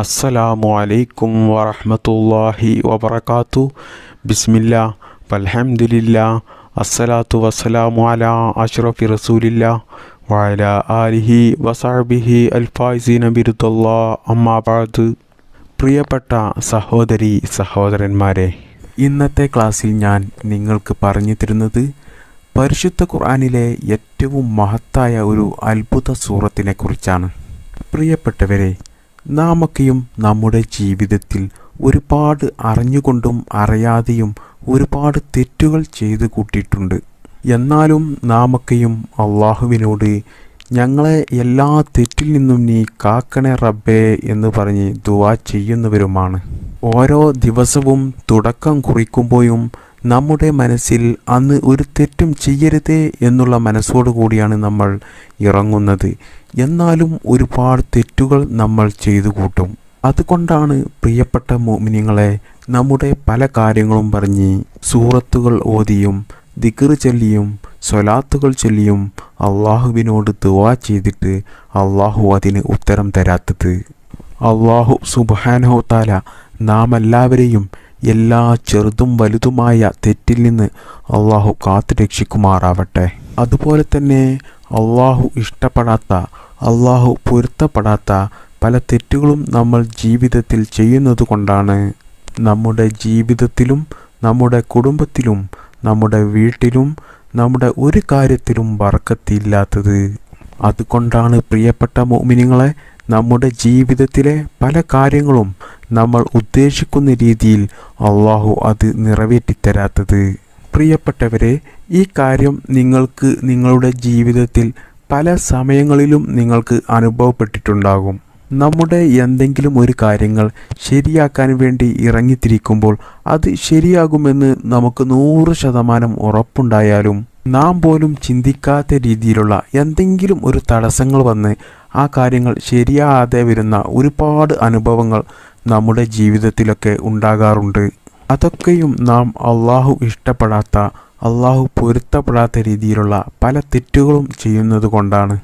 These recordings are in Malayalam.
അസ്സലാമു അലൈക്കും വറഹ്മത്തുള്ളാഹി വബറകാതു ബിസ്മില്ല വൽഹംദുലില്ല അസ്സലാത്തു വസ്സലാമു അലാ അഷ്റഫി റസൂലില്ല വഅല ആലിഹി വസാബിഹി അൽഫായിസീന ബിരുദല്ലാ. അമ്മാ ബഅദ്. പ്രിയപ്പെട്ട സഹോദരി സഹോദരന്മാരെ ഇന്നത്തെ ക്ലാസ്സിൽ ഞാൻ നിങ്ങൾക്ക് പറഞ്ഞു തരുന്നത് പരിശുദ്ധ ഖുർആാനിലെ ഏറ്റവും മഹത്തായ ഒരു അത്ഭുത സൂറത്തിനെ കുറിച്ചാണ്. പ്രിയപ്പെട്ടവരെ നാമൊക്കെയും നമ്മുടെ ജീവിതത്തിൽ ഒരുപാട് അറിഞ്ഞുകൊണ്ടും അറിയാതെയും ഒരുപാട് തെറ്റുകൾ ചെയ്തു കൂട്ടിയിട്ടുണ്ട്. എന്നാലും നാമൊക്കെയും അള്ളാഹുവിനോട് ഞങ്ങളെ എല്ലാ തെറ്റിൽ നിന്നും നീ കാക്കണേ റബ്ബേ എന്ന് പറഞ്ഞ് ദുവാ ചെയ്യുന്നവരുമാണ്. ഓരോ ദിവസവും തുടക്കം കുറിക്കുമ്പോഴും നമ്മുടെ മനസ്സിൽ അന്ന് ഒരു തെറ്റും ചെയ്യരുതേ എന്നുള്ള മനസ്സോടുകൂടിയാണ് നമ്മൾ ഇറങ്ങുന്നത്. എന്നാലും ഒരുപാട് തെറ്റുകൾ നമ്മൾ ചെയ്തു കൂട്ടും. അതുകൊണ്ടാണ് പ്രിയപ്പെട്ട മോമിനിങ്ങളെ നമ്മുടെ പല കാര്യങ്ങളും പറഞ്ഞ് സൂറത്തുകൾ ഓതിയും ദിക്ർ ചൊല്ലിയും സ്വലാത്തുകൾ ചൊല്ലിയും അള്ളാഹുവിനോട് ദുവാ ചെയ്തിട്ട് അള്ളാഹു അതിന് ഉത്തരം തരാത്തത്. അള്ളാഹു സുബാനോ താല നാം എല്ലാവരെയും എല്ലാ ചെറുതും വലുതുമായ തെറ്റിൽ നിന്ന് അള്ളാഹു കാത്തു രക്ഷിക്കുമാറാവട്ടെ അതുപോലെ തന്നെ അള്ളാഹു ഇഷ്ടപ്പെടാത്ത അള്ളാഹു പൊരുത്തപ്പെടാത്ത പല തെറ്റുകളും നമ്മൾ ജീവിതത്തിൽ ചെയ്യുന്നത് കൊണ്ടാണ് നമ്മുടെ ജീവിതത്തിലും നമ്മുടെ കുടുംബത്തിലും നമ്മുടെ വീട്ടിലും നമ്മുടെ ഒരു കാര്യത്തിലും വറക്കത്തില്ലാത്തത്. അതുകൊണ്ടാണ് പ്രിയപ്പെട്ട മോമിനിങ്ങളെ നമ്മുടെ ജീവിതത്തിലെ പല കാര്യങ്ങളും നമ്മൾ ഉദ്ദേശിക്കുന്ന രീതിയിൽ അള്ളാഹു അത് നിറവേറ്റിത്തരാത്തത്. പ്രിയപ്പെട്ടവരെ ഈ കാര്യം നിങ്ങൾക്ക് നിങ്ങളുടെ ജീവിതത്തിൽ പല സമയങ്ങളിലും നിങ്ങൾക്ക് അനുഭവപ്പെട്ടിട്ടുണ്ടാകും. നമ്മുടെ എന്തെങ്കിലും ഒരു കാര്യങ്ങൾ ശരിയാക്കാൻ വേണ്ടി ഇറങ്ങിത്തിരിക്കുമ്പോൾ അത് ശരിയാകുമെന്ന് നമുക്ക് നൂറ് ശതമാനം ഉറപ്പുണ്ടായാലും നാം പോലും ചിന്തിക്കാത്ത രീതിയിലുള്ള എന്തെങ്കിലും ഒരു തടസ്സങ്ങൾ വന്ന് ആ കാര്യങ്ങൾ ശരിയാകാതെ വരുന്ന ഒരുപാട് അനുഭവങ്ങൾ നമ്മുടെ ജീവിതത്തിലൊക്കെ ഉണ്ടാകാറുണ്ട്. അതൊക്കെയും നാം അള്ളാഹു ഇഷ്ടപ്പെടാത്ത അള്ളാഹു പൊരുത്തപ്പെടാത്ത രീതിയിലുള്ള പല തെറ്റുകളും ചെയ്യുന്നത് കൊണ്ടാണ്.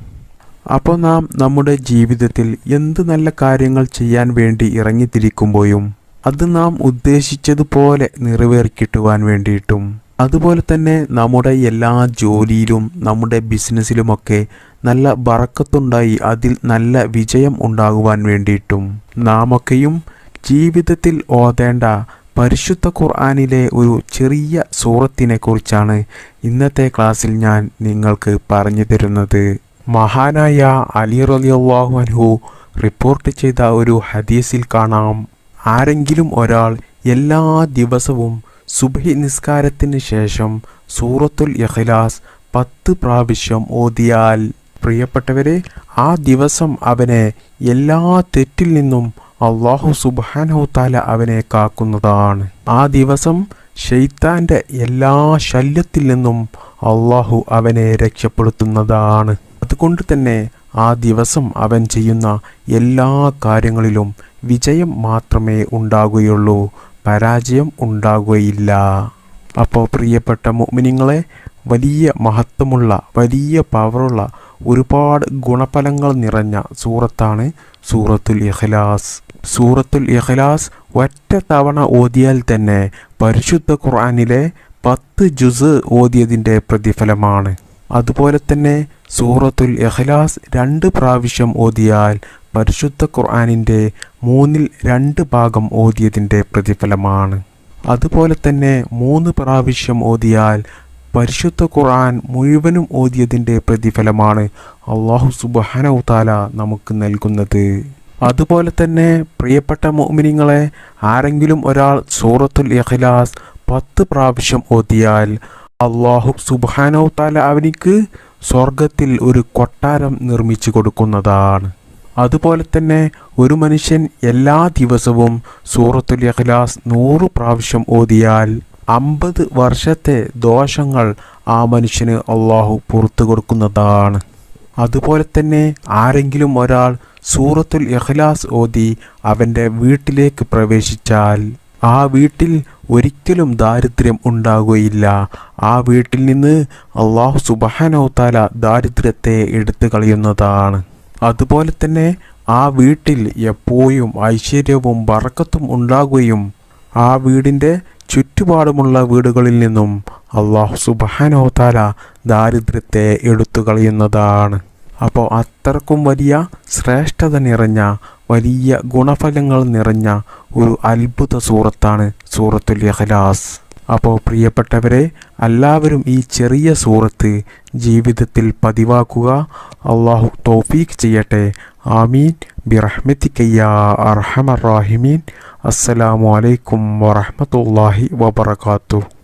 അപ്പോൾ നാം നമ്മുടെ ജീവിതത്തിൽ എന്ത് നല്ല കാര്യങ്ങൾ ചെയ്യാൻ വേണ്ടി ഇറങ്ങിത്തിരിക്കുമ്പോഴും അത് നാം ഉദ്ദേശിച്ചതുപോലെ നിറവേറിക്കിട്ടുവാൻ വേണ്ടിയിട്ടും അതുപോലെ തന്നെ നമ്മുടെ എല്ലാ ജോലിയിലും നമ്മുടെ ബിസിനസ്സിലുമൊക്കെ നല്ല ബറക്കത്തുണ്ടായി അതിൽ നല്ല വിജയം ഉണ്ടാകുവാൻ വേണ്ടിയിട്ടും നാമൊക്കെയും ജീവിതത്തിൽ ഓതേണ്ട പരിശുദ്ധ ഖുർആാനിലെ ഒരു ചെറിയ സൂറത്തിനെ കുറിച്ചാണ് ഇന്നത്തെ ക്ലാസ്സിൽ ഞാൻ നിങ്ങൾക്ക് പറഞ്ഞു തരുന്നത്. മഹാനായ അലി റലിയാഹു അൻഹു റിപ്പോർട്ട് ചെയ്ത ഒരു ഹദീസിൽ കാണാം. ആരെങ്കിലും ഒരാൾ എല്ലാ ദിവസവും സുബഹി നിസ്കാരത്തിന് ശേഷം സൂറത്തുൽ ഇഖ്ലാസ് പത്ത് പ്രാവശ്യം ഓതിയാൽ പ്രിയപ്പെട്ടവരെ ആ ദിവസം അവനെ എല്ലാ തെറ്റിൽ നിന്നും അള്ളാഹു സുബാനഹു താല അവനെ കാക്കുന്നതാണ്. ആ ദിവസം ഷെയ്ത്താന്റെ എല്ലാ ശല്യത്തിൽ നിന്നും അള്ളാഹു അവനെ രക്ഷപ്പെടുത്തുന്നതാണ്. അതുകൊണ്ട് തന്നെ ആ ദിവസം അവൻ ചെയ്യുന്ന എല്ലാ കാര്യങ്ങളിലും വിജയം മാത്രമേ ഉണ്ടാകുകയുള്ളൂ പരാജയം ഉണ്ടാകുകയില്ല. അപ്പോൾ പ്രിയപ്പെട്ട മുമിനിങ്ങളെ വലിയ മഹത്വമുള്ള വലിയ പവറുള്ള ഒരുപാട് ഗുണഫലങ്ങൾ നിറഞ്ഞ സൂറത്താണ് സൂറത്തുൽ ഇഖ്ലാസ്. സൂറത്തുൽ ഇഖ്ലാസ് ഒറ്റ തവണ ഓതിയാൽ തന്നെ പരിശുദ്ധ ഖുർആാനിലെ പത്ത് ജുസ് ഓതിയതിന്റെ പ്രതിഫലമാണ്. അതുപോലെ തന്നെ സൂറത്തുൽ ഇഖ്ലാസ് രണ്ട് പ്രാവശ്യം ഓതിയാൽ പരിശുദ്ധ ഖുർആാനിന്റെ മൂന്നിൽ രണ്ട് ഭാഗം ഓതിയതിന്റെ പ്രതിഫലമാണ്. അതുപോലെ തന്നെ മൂന്ന് പ്രാവശ്യം ഓതിയാൽ പരിശുദ്ധ ഖുർആൻ മുഴുവനും ഓതിയതിന്റെ പ്രതിഫലമാണ് അള്ളാഹു സുബാനു താല നമുക്ക് നൽകുന്നത്. അതുപോലെ തന്നെ പ്രിയപ്പെട്ട മോമിനിങ്ങളെ ആരെങ്കിലും ഒരാൾ സൂറത്തുൽ ഇഖ്ലാസ് പത്ത് പ്രാവശ്യം ഓതിയാൽ അള്ളാഹു സുബാനു താല അവനിക്ക് സ്വർഗത്തിൽ ഒരു കൊട്ടാരം നിർമ്മിച്ചു കൊടുക്കുന്നതാണ്. അതുപോലെ തന്നെ ഒരു മനുഷ്യൻ എല്ലാ ദിവസവും സൂറത്തുൽ ഇഖ്ലാസ് നൂറ് പ്രാവശ്യം ഓതിയാൽ അമ്പത് വർഷത്തെ ദോഷങ്ങൾ ആ മനുഷ്യന് അള്ളാഹു പുറത്തു കൊടുക്കുന്നതാണ്. അതുപോലെ തന്നെ ആരെങ്കിലും ഒരാൾ സൂറത്തുൽ ഇഖ്ലാസ് ഓതി അവന്റെ വീട്ടിലേക്ക് പ്രവേശിച്ചാൽ ആ വീട്ടിൽ ഒരിക്കലും ദാരിദ്ര്യം ഉണ്ടാകുകയില്ല. ആ വീട്ടിൽ നിന്ന് അള്ളാഹു സുബാനോത്താല ദാരിദ്ര്യത്തെ എടുത്തു കളയുന്നതാണ്. അതുപോലെ തന്നെ ആ വീട്ടിൽ എപ്പോഴും ഐശ്വര്യവും വറക്കത്തും ഉണ്ടാകുകയും ആ വീടിന്റെ ചുറ്റുപാടുമുള്ള വീടുകളിൽ നിന്നും അള്ളാഹു സുബാനോ താല ദാരിദ്ര്യത്തെ എടുത്തു കളയുന്നതാണ് അപ്പോൾ അത്രക്കും വലിയ ശ്രേഷ്ഠത നിറഞ്ഞ വലിയ ഗുണഫലങ്ങൾ നിറഞ്ഞ ഒരു അത്ഭുത സൂറത്താണ് സൂറത്തുൽ ഇഖ്ലാസ്. അപ്പോൾ പ്രിയപ്പെട്ടവരെ എല്ലാവരും ഈ ചെറിയ സൂറത്ത് ജീവിതത്തിൽ പതിവാക്കുക. അള്ളാഹു തൗഫീഖ് ചെയ്യട്ടെ. ആമീൻ. ബിറഹ്മത്തിക്കയ്യ അർഹമർ റാഹിമീൻ. അസ്സലാമു അലൈക്കും വറഹമത്തല്ലാഹി വബറകാതുഹു.